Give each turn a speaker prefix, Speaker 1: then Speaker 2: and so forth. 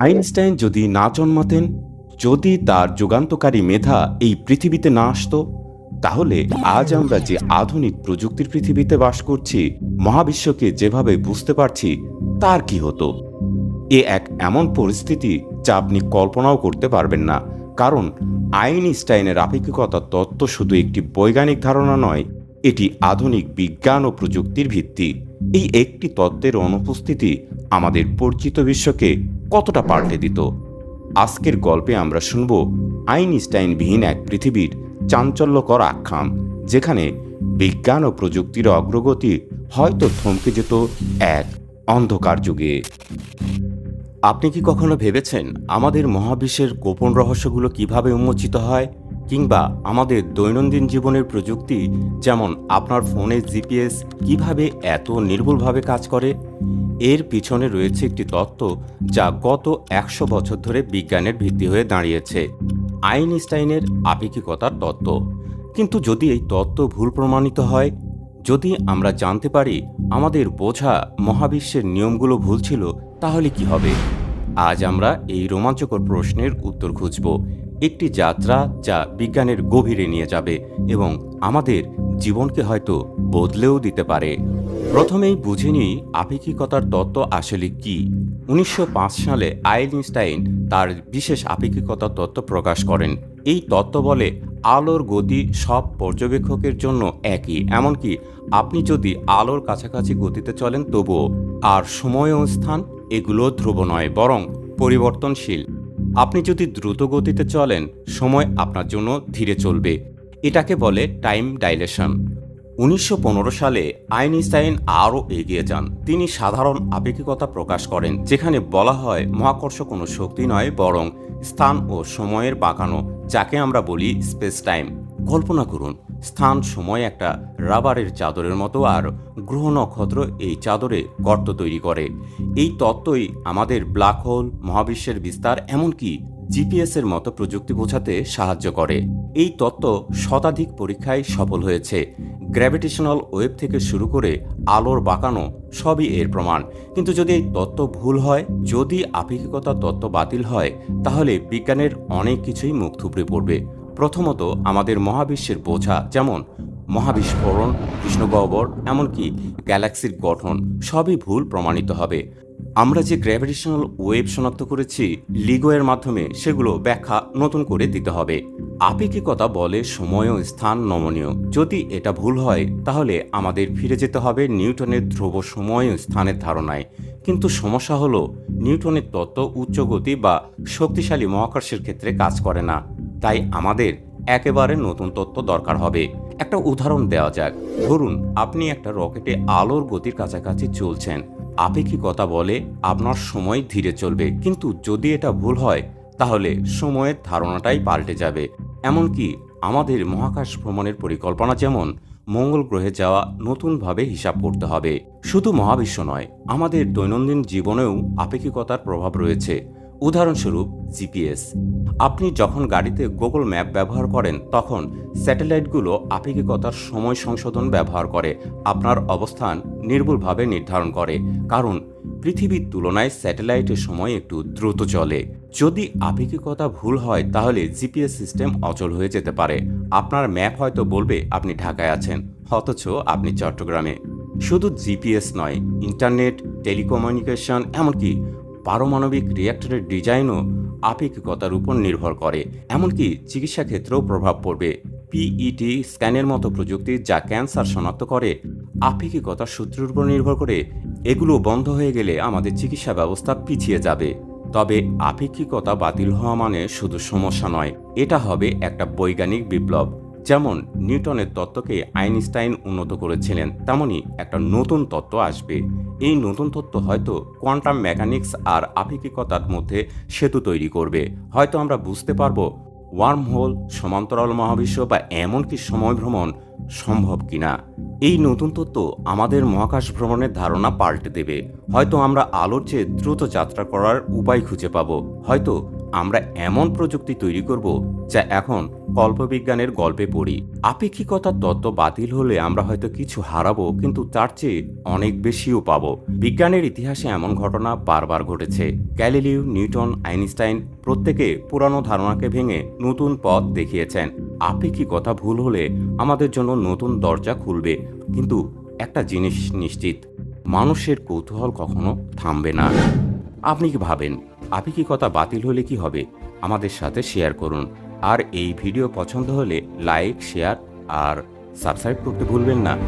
Speaker 1: Einstein যদি না জন্মাতেন, যদি তার যুগান্তকারী মেধা এই পৃথিবীতে না আসতো, তাহলে আজ আমরা যে আধুনিক প্রযুক্তির পৃথিবীতে বাস করছি, মহাবিশ্বকে যেভাবে বুঝতে পারছি, তার কি হতো? এ এক এমন পরিস্থিতি যা আপনি কল্পনাও করতে পারবেন না, কারণ আইনস্টাইনের আপেক্ষিকতার তত্ত্ব শুধু একটি বৈজ্ঞানিক ধারণা নয় এটি আধুনিক বিজ্ঞান ও প্রযুক্তির ভিত্তি। এই একটি তত্ত্বের অনুপস্থিতি আমাদের পরিচিত বিশ্বকে কতটা পাল্টে দিত। আজকের গল্পে আমরা শুনব আইনস্টাইনবিহীন এক পৃথিবীর চাঞ্চল্যকর আখ্যান, যেখানে বিজ্ঞান ও প্রযুক্তির অগ্রগতি হয়তো থমকে যেত এক অন্ধকার যুগে। আপনি কি কখনো ভেবেছেন আমাদের মহাবিশ্বের গোপন রহস্যগুলো কীভাবে উন্মোচিত হয়? কিংবা আমাদের দৈনন্দিন জীবনের প্রযুক্তি, যেমন আপনার ফোনের জিপিএস, কীভাবে এত নির্ভুলভাবে কাজ করে? এর পিছনে রয়েছে একটি তত্ত্ব যা গত একশো বছর ধরে বিজ্ঞানের ভিত্তি হয়ে দাঁড়িয়েছে, আইনস্টাইনের আপেক্ষিকতার তত্ত্ব। কিন্তু যদি এই তত্ত্ব ভুল প্রমাণিত হয়, যদি আমরা জানতে পারি আমাদের বোঝা মহাবিশ্বের নিয়মগুলো ভুল ছিল, তাহলে কি হবে? আজ আমরা এই রোমাঞ্চকর প্রশ্নের উত্তর খুঁজব। একটি যাত্রা যা বিজ্ঞানের গভীরে নিয়ে যাবে এবং আমাদের জীবনকে হয়তো বদলেও দিতে পারে। প্রথমেই বুঝে নিই আপেক্ষিকতার তত্ত্ব আসলে কি। উনিশশো পাঁচ সালে আইনস্টাইন তার বিশেষ আপেক্ষিকতার তত্ত্ব প্রকাশ করেন। এই তত্ত্ব বলে আলোর গতি সব পর্যবেক্ষকের জন্য একই, এমনকি আপনি যদি আলোর কাছাকাছি গতিতে চলেন তবুও। আর সময় ও স্থান এগুলো ধ্রুব নয়, বরং পরিবর্তনশীল। আপনি যদি দ্রুত গতিতে চলেন, সময় আপনার জন্য ধীরে চলবে। এটাকে বলে টাইম ডাইলেশন উনিশশো পনেরো সালে আইনস্টাইন আরও এগিয়ে যান। তিনি সাধারণ আপেক্ষিকতা প্রকাশ করেন, যেখানে বলা হয় মহাকর্ষ কোনো শক্তি নয়, বরং স্থান ও সময়ের বাঁকানো, যাকে আমরা বলি স্পেস টাইম কল্পনা করুন স্থান, সময় একটা রাবারের চাদরের মতো আর গ্রহ নক্ষত্র এই চাদরে গর্ত তৈরি করে। এই তত্ত্বই আমাদের ব্ল্যাক হোল, মহাবিশ্বের বিস্তার, এমনকি জিপিএসের মতো প্রযুক্তি বোঝাতে সাহায্য করে। এই তত্ত্ব শতাধিক পরীক্ষায় সফল হয়েছে। গ্র্যাভিটেশনাল ওয়েব থেকে শুরু করে আলোর বাঁকানো সবই এর প্রমাণ। কিন্তু যদি এই তত্ত্ব ভুল হয়, যদি আপেক্ষিকতা তত্ত্ব বাতিল হয়, তাহলে বিজ্ঞানের অনেক কিছুই মুখ থুবড়ে পড়বে। প্রথমত আমাদের মহাবিশ্বের বোঝা যেমন মহাবিস্ফোরণ কৃষ্ণগহ্বর এমনকি গ্যালাক্সির গঠন, সবই ভুল প্রমাণিত হবে। আমরা যে গ্র্যাভিটেশনাল ওয়েভ শনাক্ত করেছি লিগো এর মাধ্যমে সেগুলো ব্যাখ্যা নতুন করে দিতে হবে। আপেক্ষিকতা বলে সময় ও স্থান নমনীয়। যদি এটা ভুল হয়, তাহলে আমাদের ফিরে যেতে হবে নিউটনের ধ্রুব সময় ও স্থানের ধারণায়। কিন্তু সমস্যা হলো, নিউটনের তত্ত্ব উচ্চ গতি বা শক্তিশালী মহাকর্ষের ক্ষেত্রে কাজ করে না। তাই আমাদের একেবারে নতুন তথ্য দরকার হবে। একটা উদাহরণ দেওয়া যাক। ধরুন, আপনি একটা রকেটে আলোর গতির কাছাকাছি চলছেন। আপেক্ষিকতা বলে, আপনার সময় ধীরে চলবে। কিন্তু যদি এটা ভুল হয়, তাহলে সময়ের ধারণাটাই পাল্টে যাবে। এমনকি আমাদের মহাকাশ ভ্রমণের পরিকল্পনা যেমন, মঙ্গল গ্রহে যাওয়া নতুনভাবে হিসাব করতে হবে। শুধু মহাবিশ্ব নয়, আমাদের দৈনন্দিন জীবনেও আপেক্ষিকতার প্রভাব রয়েছে। উদাহরণস্বরূপ, জিপিএস। আপনি যখন গাড়িতে গুগল ম্যাপ ব্যবহার করেন, তখন স্যাটেলাইটগুলো আপেক্ষিকতার সময় সংশোধন ব্যবহার করে, আপনার অবস্থান নির্ভুলভাবে নির্ধারণ করে। কারণ, পৃথিবীর তুলনায় স্যাটেলাইটের সময় একটু দ্রুত চলে। যদি আপেক্ষিকতা ভুল হয়, তাহলে জিপিএস সিস্টেম অচল হয়ে যেতে পারে। আপনার ম্যাপ হয়তো বলবে, আপনি ঢাকায় আছেন। অথচ আপনি চট্টগ্রামে। শুধু জিপিএস নয়, ইন্টারনেট, টেলিকমিউনিকেশন, এমনকি পারমাণবিক রিয়্যাক্টরের ডিজাইনও আপেক্ষিকতার উপর নির্ভর করে। এমনকি চিকিৎসা ক্ষেত্রেও প্রভাব পড়বে। পিইটি স্ক্যানের মতো প্রযুক্তি যা ক্যান্সার শনাক্ত করে আপেক্ষিকতার সূত্রের উপর নির্ভর করে, এগুলো বন্ধ হয়ে গেলে আমাদের চিকিৎসা ব্যবস্থা পিছিয়ে যাবে। তবে আপেক্ষিকতা বাতিল হওয়া মানে শুধু সমস্যা নয়, এটা হবে একটা বৈজ্ঞানিক বিপ্লব। যেমন নিউটনের তত্ত্বকে আইনস্টাইন উন্নত করেছিলেন তেমনই একটা নতুন তত্ত্ব আসবে। এই নতুন তত্ত্ব হয়তো কোয়ান্টাম মেকানিক্স আর আপেক্ষিকতার মধ্যে সেতু তৈরি করবে। হয়তো আমরা বুঝতে পারব ওয়ার্ম হোল সমান্তরাল মহাবিশ্ব বা এমনকি সময় ভ্রমণ সম্ভব কিনা। এই নতুন তত্ত্ব আমাদের মহাকাশ ভ্রমণের ধারণা পাল্টে দেবে। হয়তো আমরা আলোর চেয়ে দ্রুত যাত্রা করার উপায় খুঁজে পাবো। হয়তো আমরা এমন প্রযুক্তি তৈরি করব যা এখন কল্পবিজ্ঞানের গল্পে পড়ি। আপেক্ষিকতার তত্ত্ব বাতিল হলে আমরা হয়তো কিছু হারাবো, কিন্তু তার চেয়ে অনেক বেশিও পাব। বিজ্ঞানের ইতিহাসে এমন ঘটনা বারবার ঘটেছে। গ্যালিলিও, নিউটন, আইনস্টাইন প্রত্যেকে পুরানো ধারণাকে ভেঙে নতুন পথ দেখিয়েছেন। আপেক্ষিকতা ভুল হলে আমাদের জন্য নতুন দরজা খুলবে, কিন্তু একটা জিনিস নিশ্চিত, মানুষের কৌতূহল কখনো থামবে না। আপনি কি ভাবেন? আপেক্ষিকতা বাতিল হলে কি হবে? আমাদের সাথে শেয়ার করুন। আর এই ভিডিও পছন্দ হলে লাইক শেয়ার আর সাবস্ক্রাইব করতে ভুলবেন না।